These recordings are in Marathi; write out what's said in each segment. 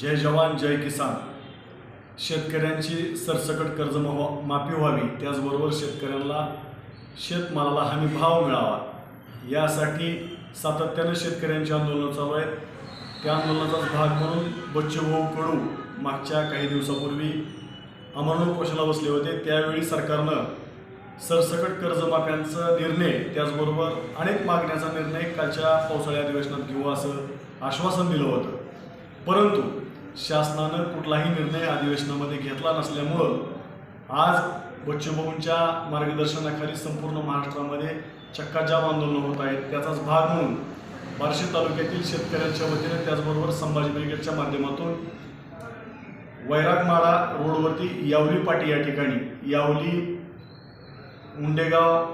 जय जवान जय किसान. शेतकऱ्यांची सरसकट कर्ज माफी व्हावी त्याचबरोबर शेतकऱ्यांना शेतमालाला हमी भाव मिळावा. यासाठी सातत्यानं शेतकऱ्यांची आंदोलनं चालू आहेत. त्या आंदोलनाचाच भाग म्हणून बच्चूभाऊ कडू मागच्या काही दिवसापूर्वी अमरण उपोषणाला बसले होते. त्यावेळी सरकारनं सरसकट कर्जमाफ्यांचा निर्णय त्याचबरोबर अनेक मागण्याचा निर्णय कालच्या पावसाळ्या अधिवेशनात घेऊ असं आश्वासन दिलं होतं. परंतु शासनानं कुठलाही निर्णय अधिवेशनामध्ये घेतला नसल्यामुळं आज बच्चूभाऊंच्या मार्गदर्शनाखाली संपूर्ण महाराष्ट्रामध्ये चक्काजाम आंदोलन होत आहेत. त्याचाच भाग म्हणून बार्शी तालुक्यातील शेतकऱ्यांच्या वतीने त्याचबरोबर संभाजी ब्रिगेडच्या माध्यमातून वैरागमाळा रोडवरती यावली पाटी या ठिकाणी यावली मुंडेगाव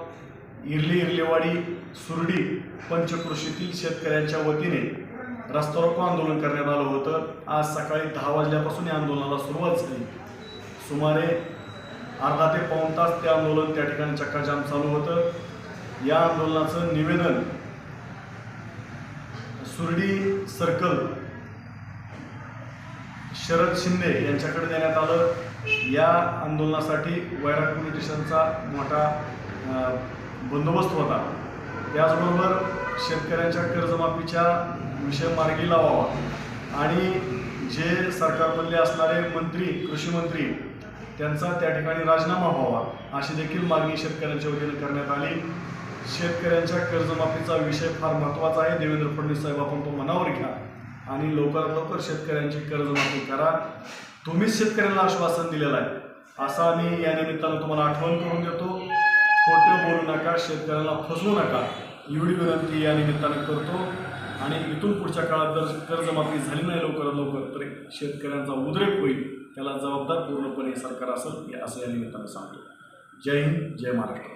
इरली इरलेवाडी सुरडी पंचकृषीतील शेतकऱ्यांच्या वतीने रास्ता रोको आंदोलन करण्यात आलं होतं. आज सकाळी दहा वाजल्यापासून या आंदोलनाला सुरुवात झाली. सुमारे अर्धा ते पाऊण तास ते आंदोलन त्या ठिकाणी चक्काजाम चालू होतं. या आंदोलनाचं निवेदन सुरडी सर्कल शरद शिंदे यांच्याकडे देण्यात आलं. या आंदोलनासाठी वैराग पोलीस स्टेशनचा मोठा बंदोबस्त होता. त्याचबरोबर शेतकऱ्यांच्या कर्जमाफीच्या विषय मार्गी लावावा. आणि जे सरकारमधले असणारे मंत्री कृषी मंत्री त्यांचा त्या ठिकाणी राजीनामा व्हावा अशी देखील मागणी शेतकऱ्यांच्या वतीने करण्यात आली. शेतकऱ्यांच्या कर्जमाफीचा विषय फार महत्त्वाचा आहे. देवेंद्र फडणवीस साहेब आपण तो मनावर घ्या आणि लवकरात लवकर शेतकऱ्यांची कर्जमाफी करा. तुम्हीच शेतकऱ्यांना आश्वासन दिलेलं आहे. असा मी या निमित्तानं तुम्हाला आठवण करून देतो. बोलू शेतकऱ्याला फसवू नका. एवढी विनंती या निमित्तानं करतो. आणि इथून पुढच्या काळात जर कर्जमाफी झाली नाही लवकरात लवकर तर शेतकऱ्यांचा उद्रेक होईल. त्याला जबाबदार पूर्णपणे सरकार असेल असं या निमित्तानं सांगतो. जय हिंद जय महाराष्ट्र.